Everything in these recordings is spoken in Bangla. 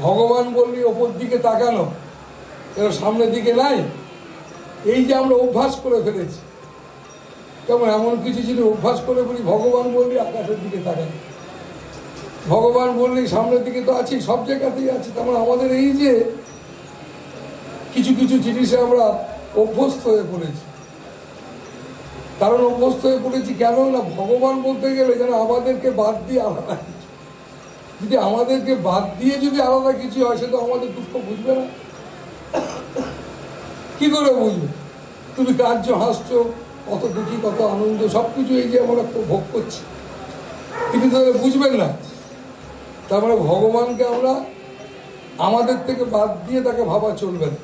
ভগবান বললি ওপর দিকে তাকানো। এরা সামনের দিকে নাই। এই যে আমরা অভ্যাস করে ফেলেছি। কেমন, এমন কিছু যদি অভ্যাস করে বলি, ভগবান বললি আকাশের দিকে তাকানো ভগবান বললি, সামনের দিকে তো আছি, সব জায়গাতেই আছি। তেমন আমাদের এই যে কিছু কিছু জিনিসে আমরা অভ্যস্ত হয়ে পড়েছি। কারণ অভ্যস্ত হয়ে পড়েছি কেন? না, ভগবান বলতে গেলে যেন আমাদেরকে বাদ দিয়ে আলাদা যদি আমাদেরকে বাদ দিয়ে যদি আলাদা কিছু হয়, সে তো আমাদের দুঃখ বুঝবে না। কি করে বুঝবে? তুমি কার্য হাসছো, কত দুঃখী, কত আনন্দ সব কিছু এই যে আমরা ভোগ করছি। তিনি তো বুঝবেন না। তার মানে ভগবানকে আমরা আমাদের থেকে বাদ দিয়ে তাকে ভাবা চলবে না।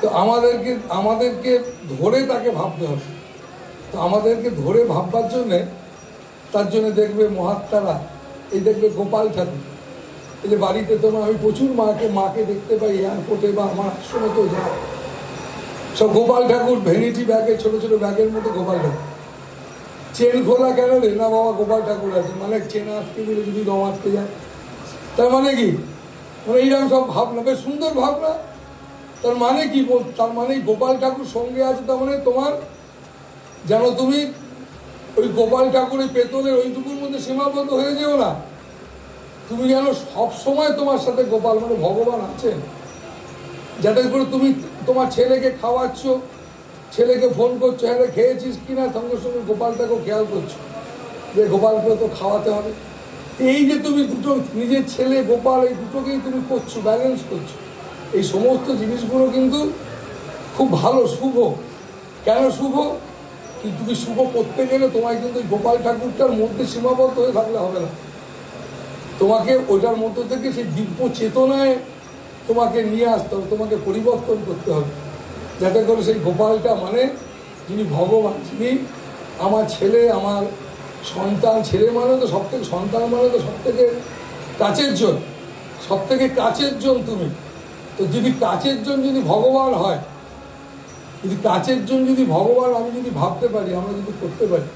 তো আমাদেরকে আমাদেরকে ধরে তাকে ভাবতে হবে। তো আমাদেরকে ধরে ভাববার জন্যে, তার জন্য দেখবে মহাত্মারা এই দেখবে গোপাল ঠাকুর। এই যে বাড়িতে তোমার আমি প্রচুর মাকে মাকে দেখতে পাই এয়ারপোর্টে বা আমার আশ্রমে তো যায়। সব গোপাল ঠাকুর ভ্যানিটি ব্যাগে ছোট ছোট ব্যাগের মতো গোপাল ঠাকুর। চেন খোলা কেন রে? না বাবা, গোপাল ঠাকুর আছে। মানে চেন আটকে দিলে যদি দম আটকে যায়। তার মানে কি? মানে এইরকম সব ভাবনা, বেশ সুন্দর ভাবনা। তার মানে কি তার মানে গোপাল ঠাকুর সঙ্গে আছে, তার মানে তোমার যেন তুমি ওই গোপাল ঠাকুরের পেতলের ওইটুকুর মধ্যে সীমাবদ্ধ হয়ে যেও না। তুমি যেন সব সময় তোমার সাথে গোপাল মানে ভগবান আছেন। যাতে করে তুমি তোমার ছেলেকে খাওয়াচ্ছ, ছেলেকে ফোন করছ হ্যাঁ খেয়েছিস কিনা সঙ্গে সঙ্গে গোপালটাকেও খেয়াল করছ যে গোপালকে তো খাওয়াতে হবে। এই যে তুমি দুটো নিজের ছেলে, গোপাল, এই দুটোকেই তুমি করছ ব্যালেন্স করছ। এই সমস্ত জিনিসগুলো কিন্তু খুব ভালো, শুভ। কেন শুভ? কি তুমি শুভ করতে গেলে তোমায় কিন্তু গোপাল ঠাকুরটার মধ্যে সীমাবদ্ধ হয়ে থাকলে হবে না। তোমাকে ওটার মধ্য থেকে সেই দিব্য চেতনায় তোমাকে নিয়ে আসতে হবে, তোমাকে পরিবর্তন করতে হবে। যাতে করে সেই গোপালটা মানে যিনি ভগবান, যিনি আমার ছেলে, আমার সন্তান, ছেলে মানে তো সব থেকে, সন্তান মানে তো সব থেকে কাছের জন। সব থেকে কাছের জন তুমি। তো যদি কাছের জন যদি ভগবান হয় যদি কাছের জন যদি ভগবান, আমি যদি ভাবতে পারি, আমরা যদি করতে পারি,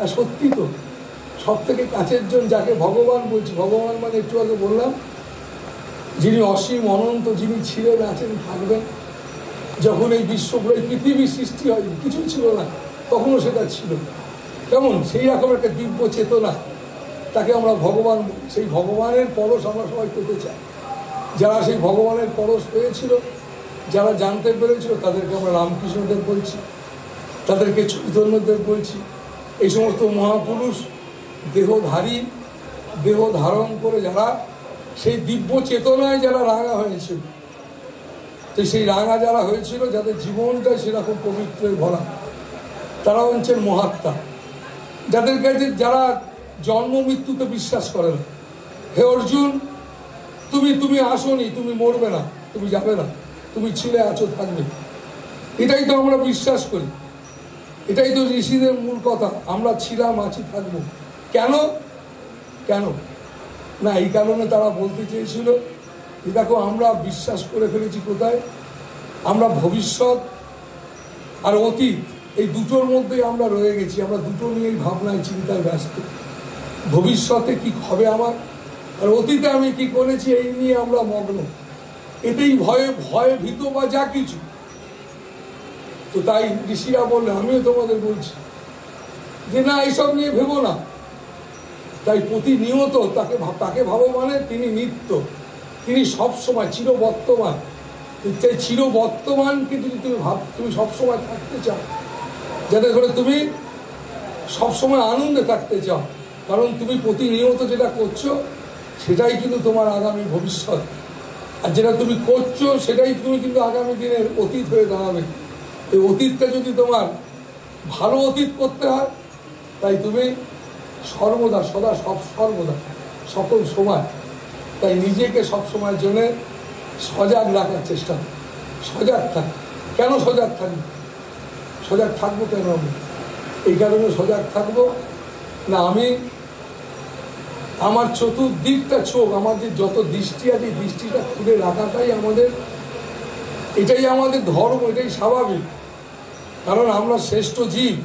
আর সত্যি তো সব থেকে কাছের জন যাকে ভগবান বলছি, ভগবান মানে একটু আগে বললাম, যিনি অসীম অনন্ত, যিনি ছিলেন, আছেন, থাকবেন, যখন এই বিশ্ব, এই পৃথিবীর সৃষ্টি হয় কিছু ছিল না, তখনও সেটা ছিল কেমন সেই রকম একটা দিব্য চেতনা, তাকে আমরা ভগবান। সেই ভগবানের পরশ আমরা সবাই পেতে চাই যারা সেই ভগবানের পরশ পেয়েছিল যারা জানতে পেরেছিল তাদেরকে আমরা রামকৃষ্ণদেব বলছি, তাদেরকে চৈতন্যদেব বলছি। এই সমস্ত মহাপুরুষ দেহধারী, দেহ ধারণ করে যারা, সেই দিব্য চেতনায় যারা রাঙা হয়েছিল, তো সেই রাঙা যারা হয়েছিল, যাদের জীবনটা সেরকম পবিত্রে ভরা তারা হচ্ছেন মহাত্মা। যাদের কাছে যারা জন্ম মৃত্যুতে বিশ্বাস করে না, হে অর্জুন, তুমি তুমি আসনি, তুমি মরবে না, তুমি যাবে না। তুমি ছিলে, আছো, থাকবে। এটাই তো আমরা বিশ্বাস করি। এটাই তো ঋষিদের মূল কথা। আমরা ছিলাম, আছি, থাকব। কেন? কেন? না, এই কারণে তারা বলতে চেয়েছিল যে দেখো, আমরা বিশ্বাস করে ফেলেছি কোথায়? আমরা ভবিষ্যৎ আর অতীত, এই দুটোর মধ্যেই আমরা রয়ে গেছি। আমরা দুটো নিয়েই ভাবনায়, চিন্তায় ব্যস্ত। ভবিষ্যতে কি হবে আমার? আর অতীতে আমি কি করেছি, এই নিয়ে আমরা মগ্ন। এতেই ভয়ে ভয়ে ভীত বা যা কিছু। তো তাই ঋষিরা বললে, আমিও তোমাদের বলছি যে, না এইসব নিয়ে ভেবো না। তাই প্রতিনিয়ত তাকে তাকে ভাবো মানে তিনি নিত্য। তিনি সব সময় চির বর্তমান তাই চির বর্তমানকে যদি তুমি ভাব, তুমি সবসময় থাকতে চাও, যাতে করে তুমি সবসময় আনন্দে থাকতে চাও, কারণ তুমি প্রতিনিয়ত যেটা করছ, সেটাই কিন্তু তোমার আগামী ভবিষ্যৎ। আর যেটা তুমি করছ, সেটাই তুমি কিন্তু আগামী দিনের অতীত হয়ে দাঁড়াবে। এই অতীতটা যদি তোমার ভালো অতীত করতে হয়, তাই তুমি সর্বদা, সদা সব সর্বদা, সকল সময় তাই নিজেকে সব সময়ের জন্য সজাগ রাখার চেষ্টা। সজাগ থাক। কেন সজাগ থাকব? সজাগ থাকব কেন আমি? এই কারণে সজাগ থাকব। না, আমি আমার চতুর্দিকটা চোখ, আমার যে যত দৃষ্টি আছে দৃষ্টিটা খুলে রাখাটাই আমাদের, এটাই আমাদের ধর্ম, এটাই স্বাভাবিক। কারণ আমরা শ্রেষ্ঠ জীব।